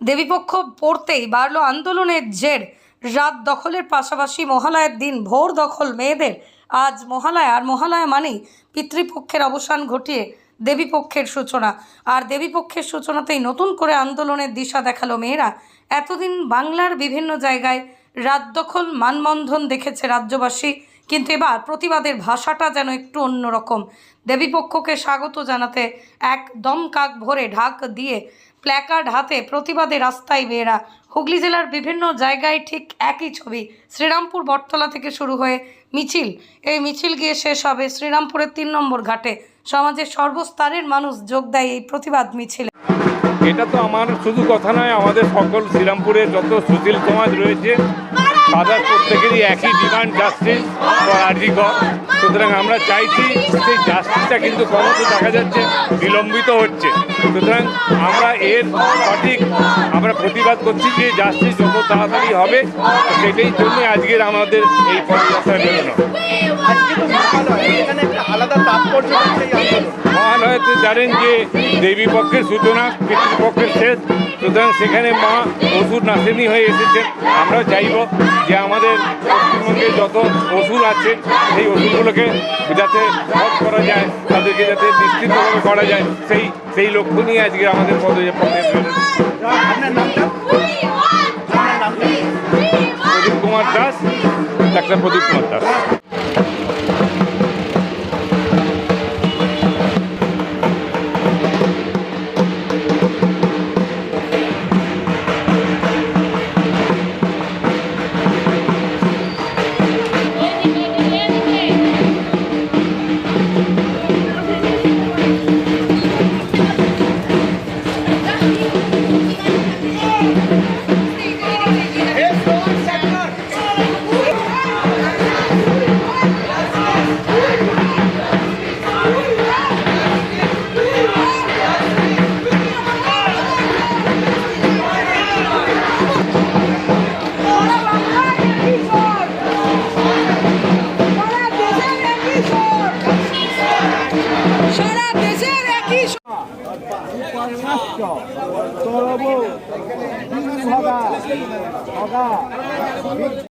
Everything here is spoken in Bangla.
দেবীপক্ষ পড়তেই বাড়ল আন্দোলনের জের। রাত দখলের পাশাপাশি মহালয়ের দিন ভোর দখল মেয়েদের। আজ মহালয়া, আর মহালয়া মানেই পিতৃপক্ষের অবসান ঘটিয়ে দেবীপক্ষের সূচনা। আর দেবীপক্ষের সূচনাতেই নতুন করে আন্দোলনের দিশা দেখাল মেয়েরা। এতদিন বাংলার বিভিন্ন জায়গায় রাত দখল, মানবন্ধন দেখেছে রাজ্যবাসী। কিন্তু এবার প্রতিবাদের ভাষাটা যেন একটু অন্যরকম। দেবীপক্ষকে স্বাগত জানাতে এক দম কাক ভরে ঢাক দিয়ে প্ল্যাকার্ড হাতে প্রতিবাদে রাস্তায় মেয়েরা। হুগলি জেলার বিভিন্ন জায়গায় ঠিক একই ছবি। শ্রীরামপুর বটতলা থেকে শুরু হয়ে মিছিল। এই মিছিল গিয়ে শেষ হবে শ্রীরামপুরের তিন নম্বর ঘাটে। সমাজের সর্বস্তরের মানুষ যোগ দেয় এই প্রতিবাদ মিছিলে। এটা তো আমার শুধু কথা নয়, আমাদের সকল শ্রীরামপুরের যত সুশীল সমাজ রয়েছে তাদের প্রত্যেকেরই একই ডিমান্ড জাস্টিস ফর আর্জিকর সুতরাং আমরা চাইছি সেই জাস্টিসটা কিন্তু ক্রমশ দেখা যাচ্ছে, বিলম্বিত হচ্ছে। সুতরাং আমরা এর সঠিক আমরা প্রতিবাদ করছি যে জাস্টিস যত তাড়াতাড়ি হবে, সেটাই জন্য আজকের আমাদের এই পদযাত্রা বেরোনো। আলাদা তাৎপর্য মহালয়াতে জানেন যে দেবী পক্ষের সূচনা পিতৃপক্ষের শেষ। সুতরাং সেখানে মা অসুর নাসিনী হয়ে এসেছেন। আমরা চাইব যে আমাদের পশ্চিমবঙ্গে যত ওষুধ আছে সেই ওষুধগুলোকে যাতে বধ করা যায় তাদেরকে যাতে নিশ্চিতভাবে করা যায় সেই সেই লক্ষ্য নিয়ে আজকে আমাদের আপনার আপনার প্রদীপ কুমার দাস ডাক্তার প্রদীপ কুমার দাস। তরব ভগা ভগা